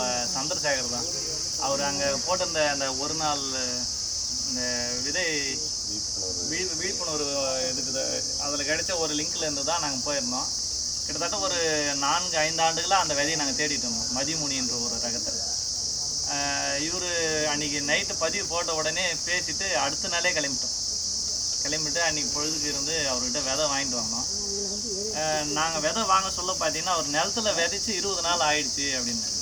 நம்ம சந்திரசேகர் தான். அவர் அங்கே போட்டிருந்த அந்த ஒரு நாள் இந்த விதை விழி- விழிப்புணர்வு இதுக்கு அதில் கிடைச்ச ஒரு லிங்க்ல இருந்து தான் நாங்கள் போயிருந்தோம். கிட்டத்தட்ட ஒரு நான்கு ஐந்து ஆண்டுகளாக அந்த விதையை நாங்கள் தேடிட்டு இருந்தோம். மதிமுனின்ற ஒரு ரகத்தை இவர் அன்னைக்கு நைட்டு பதிவு போட்ட உடனே பேசிட்டு அடுத்த நாளே கிளம்பிட்டோம். கிளம்பிட்டு அன்னைக்கு பொழுதுக்கு இருந்து அவர்கிட்ட விதை வாங்கிட்டு வந்தோம். நாங்கள் விதை வாங்க சொல்ல பார்த்தீங்கன்னா அவர் நிலத்துல விதைச்சு இருபது நாள் ஆயிடுச்சு அப்படின்னு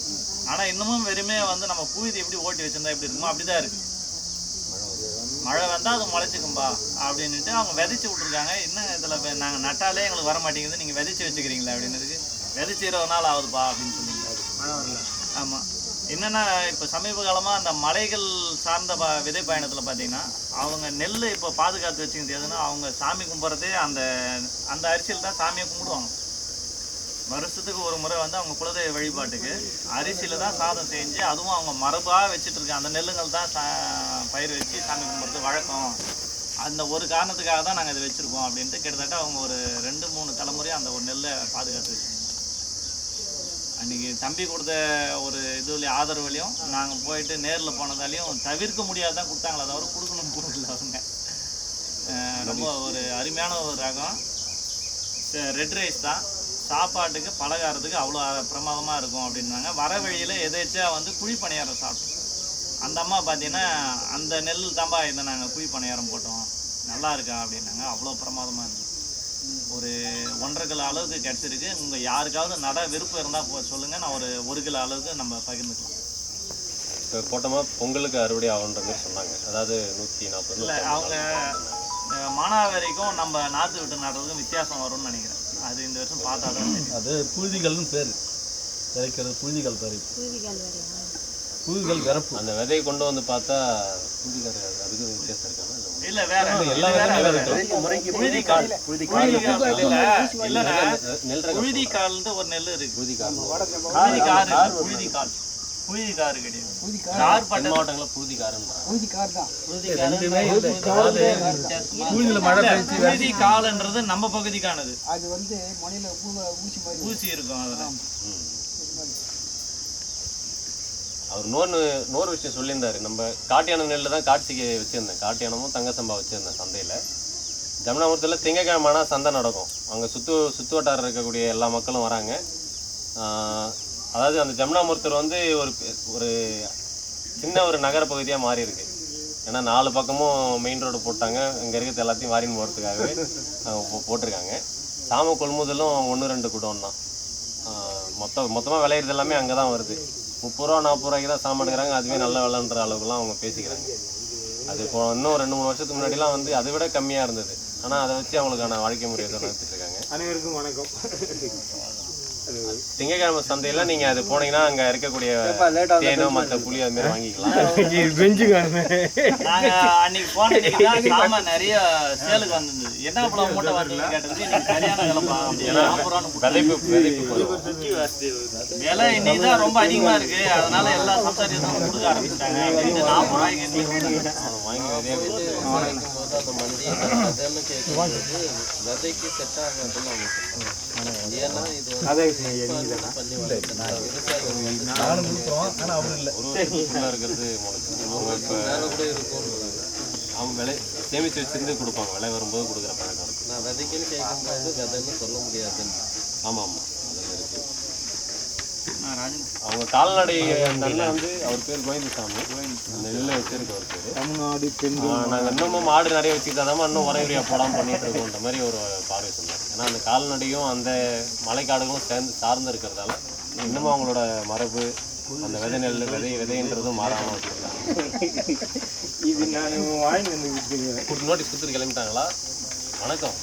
ஆனால் இன்னமும் வெறுமே வந்து நம்ம பூவிதி எப்படி ஓட்டி வச்சிருந்தா எப்படி இருக்குமோ அப்படி தான் இருக்கு. மழை வந்தால் அது முளைச்சிக்கும்பா அப்படின்னுட்டு அவங்க விதைச்சு விட்ருக்காங்க இன்னும் இதில் நாங்கள் நட்டாலே எங்களுக்கு வர மாட்டேங்குது. நீங்கள் விதைச்சு வச்சுக்கிறீங்களா அப்படின்னதுக்கு விதைச்சு இருபது நாள் ஆகுதுப்பா அப்படின்னு வரல. ஆமாம் என்னென்னா இப்போ சமீப காலமாக அந்த மலைகள் சார்ந்த ப விதை பயணத்தில் பார்த்தீங்கன்னா அவங்க நெல் இப்போ பாதுகாத்து வச்சுக்கிறது எதுன்னா அவங்க சாமி கும்பிட்றதே அந்த அந்த அரிசியில் தான் சாமியை கும்பிடுவாங்க. வருஷத்துக்கு ஒரு முறை வந்து அவங்க குலதெய்வ வழிபாட்டுக்கு அரிசியில் தான் சாதம் செஞ்சு அதுவும் அவங்க மரபாக வச்சுட்டு இருக்காங்க அந்த நெல்லுங்கள் தான் சா பயிர் வச்சு சாமி கும்பிட்றது வழக்கம். அந்த ஒரு காரணத்துக்காக தான் நாங்கள் இதை வச்சுருக்கோம் அப்படின்ட்டு கிட்டத்தட்ட அவங்க ஒரு ரெண்டு மூணு தலைமுறையாக அந்த ஒரு நெல்லை பாதுகாத்து வச்சுருக்கோம் அன்றைக்கி தம்பி கொடுத்த ஒரு இதுல ஆதரவுலையும் நாங்கள் போயிட்டு நேரில் போனதாலையும் தவிர்க்க முடியாதான் கொடுத்தாங்களே தவிர கொடுக்கணும் கொடுக்கல அவங்க. ரொம்ப ஒரு அருமையான ஒரு ரகம். ரெட் ரைஸ் தான். சாப்பாட்டுக்கு பலகாரத்துக்கு அவ்வளோ பிரமாதமாக இருக்கும் அப்படின்னாங்க. வர வழியில் எதேச்சா வந்து குழி பணியாரம் சாப்பிட்டோம். அந்த அம்மா பார்த்தீங்கன்னா அந்த நெல் தாம்பா இதை நாங்கள் குழி பணியாரம் போட்டோம். நல்லா இருக்கா அப்படின்னாங்க. அவ்வளோ பிரமாதமாக இருந்துச்சு ஒரு ஒன்றரை கிலோ அளவுக்கு கிடச்சிருக்கு. உங்கள் யாருக்காவது நட விருப்பம் இருந்தால் போ சொல்லுங்கள் நான் ஒரு ஒரு கிலோ அளவுக்கு நம்ம பகிர்ந்துக்கலாம். இப்போ போட்டோமா? பொங்கலுக்கு அறுவடை ஆகுன்ற மாதிரி சொன்னாங்க. அதாவது நூற்றி நாற்பது இல்லை அவங்க மானாவாரிக்கும் நம்ம நாற்று விட்டு நடுறதுக்கும் வித்தியாசம் வரும்னு நினைக்கிறேன். அது இந்த வருஷம் பார்த்தா தான் தெரியும். அது புழுதிகள்னு பேர். விதைக்கிறது புழுதிகள் வரையா புழுதிகள் விறப்பு அந்த விதையை கொண்டு வந்து பார்த்தா புதிகார அதுக்கு வித்தியாசம் இருக்காங்க இல்ல வேற. எல்லா புழுதி கால். புழுதி கால். இல்ல நெல் புழுதி ஒரு நெல் இருக்கு. புழுதி கார் இல்ல, புழுதி கால். புழுதி கார் கிடையாது மாவட்டங்களில் புழுதி புழுதி கால்ன்றது நம்ம பகுதிக்கானது. அது வந்து மணியில ஊசி மாதிரி ஊசி இருக்கும் அதுல. அவர் நோன்னு நோறு விஷயம் சொல்லியிருந்தாரு. நம்ம காட்டியான நெல்லில் தான் காட்சிக்கு வச்சுருந்தேன். காட்டியானமும் தங்க சம்பா வச்சுருந்தேன் சந்தையில். ஜமுனாபுரத்தில் திங்கக்கிழமைனா சந்தை நடக்கும். அங்கே சுற்று சுற்று வட்டாரம் இருக்கக்கூடிய எல்லா மக்களும் வராங்க. ஆஹ் அதாவது அந்த ஜமுனாமூர்த்தர் வந்து ஒரு ஒரு சின்ன ஒரு நகர பகுதியாக மாறி இருக்கு ஏன்னா நாலு பக்கமும் மெயின் ரோடு போட்டாங்க. இங்கே இருக்கிறது எல்லாத்தையும் வாரின்னு போகிறதுக்காகவே போ- போட்டிருக்காங்க. சாம கொள்முதலும் ஒன்று ரெண்டு குடோன் தான். மொத்தம் மொத்தமாக விளையிறது எல்லாமே அங்கே தான் வருது. முப்பது ரூபா நாற்பது ரூபாய்க்கு தான் சாமான் அதுவே நல்ல விலைன்ற அளவுக்குலாம் அவங்க பேசிக்கிறாங்க. அது இப்போ இன்னும் ரெண்டு மூணு வருஷத்துக்கு முன்னாடிலாம் வந்து அதை விட கம்மியாக இருந்தது. ஆனால் அதை வச்சு அவங்களுக்கான வாழ்க்கை முறையை தான் நடத்திட்டு இருக்காங்க. அனைவருக்கும் வணக்கம். திங்கக்கிழமை சந்தையில் நீங்கள் அது போனீங்கன்னா அங்கே இருக்கக்கூடிய தேனோ மற்ற புளி அது மாதிரி வாங்கிக்கலாம். நாங்க அன்னைக்கு போன அன்னைக்கு தான் சாம நிறைய சேலுக்கு வந்திருந்தது. என்ன பழம் மூட்டை சரியான விதைப்பு போதும். விலை இன்னைக்கு தான் ரொம்ப அதிகமா இருக்கு. அதனால எல்லா சம்சாரியும் கொடுக்க ஆரம்பிச்சிட்டாங்க. நாற்பது ரூபாய்க்கு வாங்கி விதைக்கு செட் ஆகாதுன்னு ஏன்னா இது நானும் கொடுக்குறோம் ஆனால் அவர் இல்லை இருக்கிறது அவங்க விலை சேமித்து வச்சிருந்து கொடுப்பாங்க விலை வரும்போது கொடுக்குற பழக்கம் நான் விதைக்குன்னு கேட்கும்போது விதைன்னு சொல்ல முடியாதுன்னு. ஆமாம் ஆமாம் அவங்க கால்நடை நல்ல வந்து அவர் பேர் கோவிந்தசாமி. அந்த நெல்லை வச்சிருக்க அவர் பேர். தமிழ்நாடு பெண் நாங்கள் இன்னமும் மாடு நிறைய வச்சுக்கிட்டாதான் இன்னும் உர யூரியா போடாமல் பண்ணிட்டு இருக்கோன்ற மாதிரி ஒரு பார்வை சொன்னார். ஏன்னா அந்த கால்நடையும் அந்த மலைக்காடுகளும் சேர்ந்து சார்ந்து இருக்கிறதால இன்னமும் அவங்களோட மரபு அந்த விதை நெல் விதை விதைன்றதும் மாறாமல் வச்சுருக்காங்க. இது நான் வாங்கி வந்து நோட்டீஸ் கொடுத்துட்டு கிளம்பிட்டாங்களா? வணக்கம்.